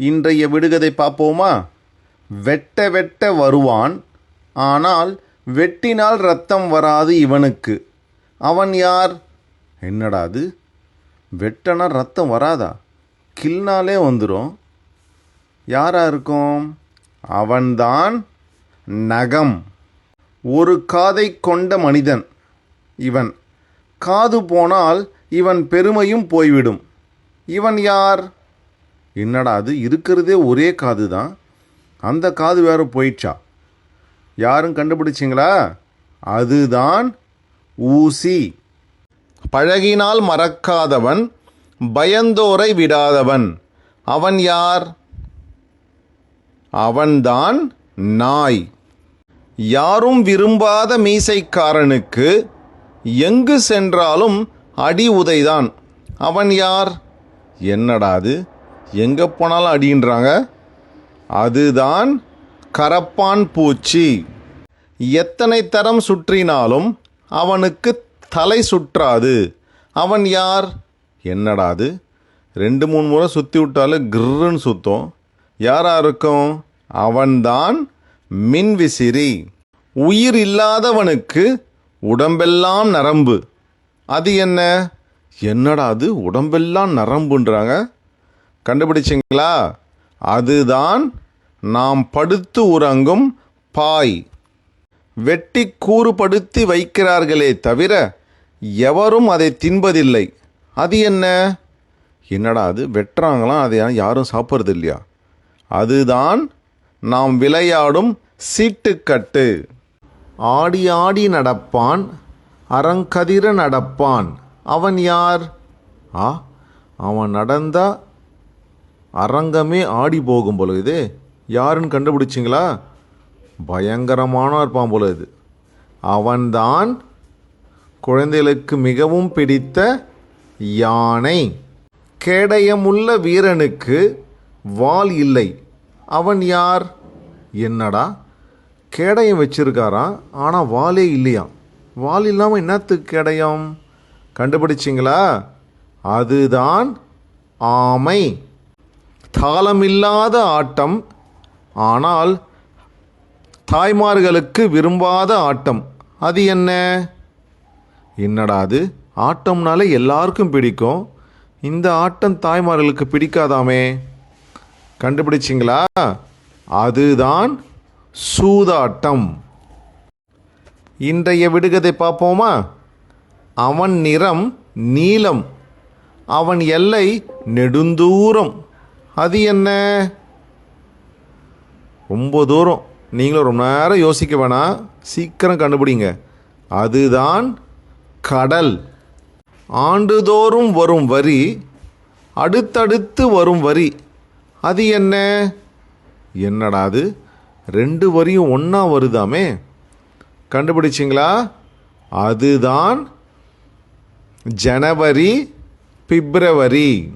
இன்றைய விடுகதை பார்ப்போமா? வெட்ட வெட்ட வருவான் ஆனால் வெட்டினால் ரத்தம் வராது இவனுக்கு. அவன் யார்? என்னடா அது? வெட்டனா ரத்தம் வராதா? கில்னாலே வந்துடும் யாரா இருக்கும்? அவன்தான் நகம். ஒரு காதை கொண்ட மனிதன் இவன். காது போனால் இவன் பெருமையும் போய்விடும். இவன் யார்? என்னடா அது? இருக்கிறதே ஒரே காது தான் அந்த காது வேறு போயிடுச்சா? யாரும் கண்டுபிடிச்சிங்களா? அதுதான் ஊசி. பழகினால் மறக்காதவன் பயந்தோரை விடாதவன். அவன் யார்? அவன்தான் நாய். யாரும் விரும்பாத மீசைக்காரனுக்கு எங்கு சென்றாலும் அடி உதைதான். அவன் யார்? என்னடாது எங்கே போனாலும் அடின்றாங்க அதுதான் கரப்பான் பூச்சி. எத்தனை தரம் சுற்றினாலும் அவனுக்கு தலை சுற்றாது. அவன் யார்? என்னடாது ரெண்டு மூணு முறை சுற்றி விட்டாலும் கிர்ன்னு சுத்தும். யாராக இருக்கும் அவன்தான் மின்விசிறி உயிர் இல்லாதவனுக்கு உடம்பெல்லாம் நரம்பு. அது என்ன? என்னடா அது? உடம்பெல்லாம் நரம்புன்றாங்க? கண்டுபிடிச்சிங்களா? அதுதான் நாம் படுத்து உறங்கும் பாய். வெட்டி கூறுபடுத்தி வைக்கிறார்களே தவிர எவரும் அதை தின்பதில்லை. அது என்ன? என்னடா அது வெட்டுறாங்களாம் அதை யாரும் சாப்பிட்றது இல்லையா அதுதான் நாம் விளையாடும் சீட்டுக்கட்டு. ஆடி ஆடி நடப்பான் அரங்கதிர நடப்பான். அவன் யார்? ஆ அவன் நடந்தா அரங்கமே ஆடி போகும் போல இது. யாருன்னு கண்டுபிடிச்சிங்களா? பயங்கரமான இருப்பான் போல இது. அவன்தான் குழந்தைகளுக்கு மிகவும் பிடித்த யானை. கேடயமுள்ள வீரனுக்கு வால் இல்லை. அவன் யார்? என்னடா? கேடயம் வச்சிருக்காராம் ஆனால் வாலே இல்லையாம் வால் இல்லாமல் என்னத்துக்கு கேடயம்? கண்டுபிடிச்சிங்களா? அதுதான் ஆமை. காலமில்லாத ஆட்டம் ஆனால் தாய்மார்களுக்கு விரும்பாத ஆட்டம். அது என்ன? என்னடா அது? ஆட்டம்னாலே எல்லாருக்கும் பிடிக்கும். இந்த ஆட்டம் தாய்மார்களுக்கு பிடிக்காதாமே? கண்டுபிடிச்சிங்களா? அதுதான் சூதாட்டம். இன்றைய விடுகதை பார்ப்போமா? அவன் நிறம் நீலம் அவன் எல்லை நெடுந்தூரம். அது என்ன? ரொம்ப தூரம். நீங்களும் ரொம்ப நேரம் யோசிக்க வேணாம். சீக்கிரம் கண்டுபிடிங்க. அதுதான் கடல். ஆண்டுதோறும் வரும் வரி அடுத்தடுத்து வரும் வரி. அது என்ன? என்னடா அது? ரெண்டு வரியும் ஒன்றா வருதாமே? கண்டுபிடிச்சிங்களா? அதுதான் ஜனவரி பிப்ரவரி.